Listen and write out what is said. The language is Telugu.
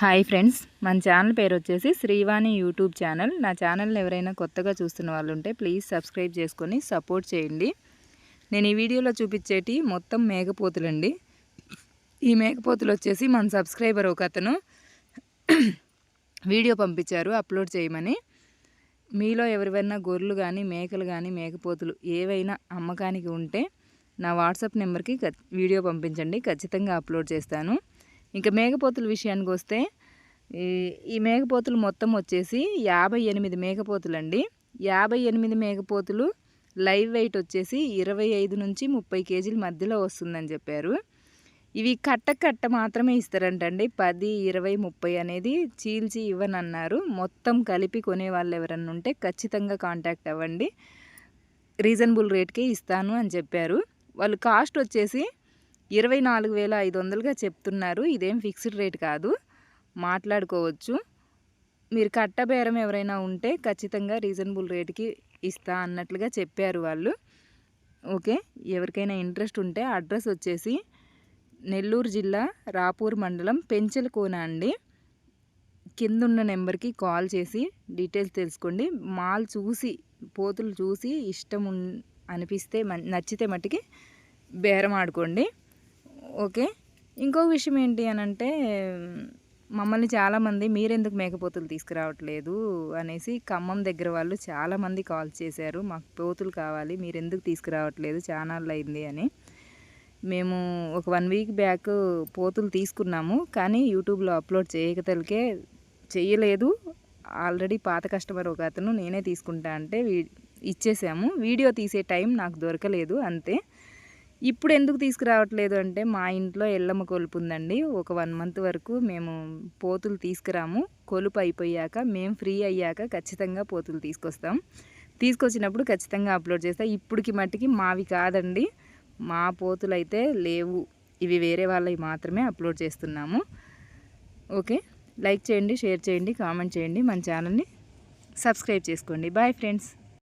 హాయ్ ఫ్రెండ్స్ మన ఛానల్ పేరు వచ్చేసి శ్రీవాణి యూట్యూబ్ ఛానల్. నా ఛానల్ని ఎవరైనా కొత్తగా చూస్తున్న వాళ్ళు ఉంటే ప్లీజ్ సబ్స్క్రైబ్ చేసుకొని సపోర్ట్ చేయండి. నేను ఈ వీడియోలో చూపించేటి మొత్తం మేకపోతులండి. ఈ మేకపోతులు వచ్చేసి మన సబ్స్క్రైబర్ ఒక అతను వీడియో పంపించారు అప్లోడ్ చేయమని. మీలో ఎవరివైనా గొర్రెలు కానీ మేకలు కానీ మేకపోతులు ఏవైనా అమ్మకానికి ఉంటే నా వాట్సాప్ నెంబర్కి వీడియో పంపించండి ఖచ్చితంగా అప్లోడ్ చేస్తాను. ఇంకా మేకపోతుల విషయానికి వస్తే ఈ మేకపోతులు మొత్తం వచ్చేసి యాభై ఎనిమిది మేకపోతులు అండి యాభై ఎనిమిది మేకపోతులు లైవ్ వెయిట్ వచ్చేసి ఇరవై ఐదు నుంచి ముప్పై కేజీల మధ్యలో వస్తుందని చెప్పారు. ఇవి కట్ట కట్ట మాత్రమే ఇస్తారంటండి. పది ఇరవై ముప్పై అనేది చీల్చి ఇవ్వనన్నారు. మొత్తం కలిపి కొనే వాళ్ళు ఎవరన్నా ఉంటే ఖచ్చితంగా కాంటాక్ట్ అవ్వండి. రీజనబుల్ రేట్కే ఇస్తాను అని చెప్పారు. వాళ్ళు కాస్ట్ వచ్చేసి ఇరవై నాలుగు వేల ఐదు వందలుగా చెప్తున్నారు. ఇదేం ఫిక్స్డ్ రేట్ కాదు. మాట్లాడుకోవచ్చు. మీరు కట్టబేరం ఎవరైనా ఉంటే ఖచ్చితంగా రీజనబుల్ రేటుకి ఇస్తా అన్నట్లుగా చెప్పారు వాళ్ళు. ఓకే? ఎవరికైనా ఇంట్రెస్ట్ ఉంటే అడ్రస్ వచ్చేసి నెల్లూరు జిల్లా రాపూర్ మండలం పెంచలకోన అండి. కింద ఉన్న నెంబర్కి కాల్ చేసి డీటెయిల్స్ తెలుసుకోండి. మాల్ చూసి పోతులు చూసి ఇష్టం అనిపిస్తే నచ్చితే మట్టికి బేరం ఆడుకోండి. ఓకే. ఇంకో విషయం ఏంటి అని అంటే మమ్మల్ని చాలామంది మీరెందుకు మేకపోతులు తీసుకురావట్లేదు అనేసి ఖమ్మం దగ్గర వాళ్ళు చాలామంది కాల్ చేశారు. మాకు పోతులు కావాలి మీరెందుకు తీసుకురావట్లేదు చాలా అయింది అని. మేము ఒక వన్ వీక్ బ్యాక్ పోతులు తీసుకున్నాము కానీ యూట్యూబ్లో అప్లోడ్ చేయకతలకే చేయలేదు. ఆల్రెడీ పాత కస్టమర్ ఒక అతను నేనే తీసుకుంటా అంటే ఇచ్చేసాము. వీడియో తీసే టైం నాకు దొరకలేదు అంతే. ఇప్పుడు ఎందుకు తీసుకురావట్లేదు అంటే మా ఇంట్లో ఎల్లమ్మ కొలుపు ఉందండి ఒక వన్ మంత్ వరకు మేము పోతులు తీసుకురాము. కొలుపు అయిపోయాక మేము ఫ్రీ అయ్యాక ఖచ్చితంగా పోతులు తీసుకొస్తాం. తీసుకొచ్చినప్పుడు ఖచ్చితంగా అప్లోడ్ చేస్తాం. ఇప్పటికి మట్టికి మావి కాదండి. మా పోతులు అయితే లేవు. ఇవి వేరే వాళ్ళవి మాత్రమే అప్లోడ్ చేస్తున్నాము. ఓకే? లైక్ చేయండి షేర్ చేయండి కామెంట్ చేయండి. మన ఛానల్ని సబ్స్క్రైబ్ చేసుకోండి. Bye friends.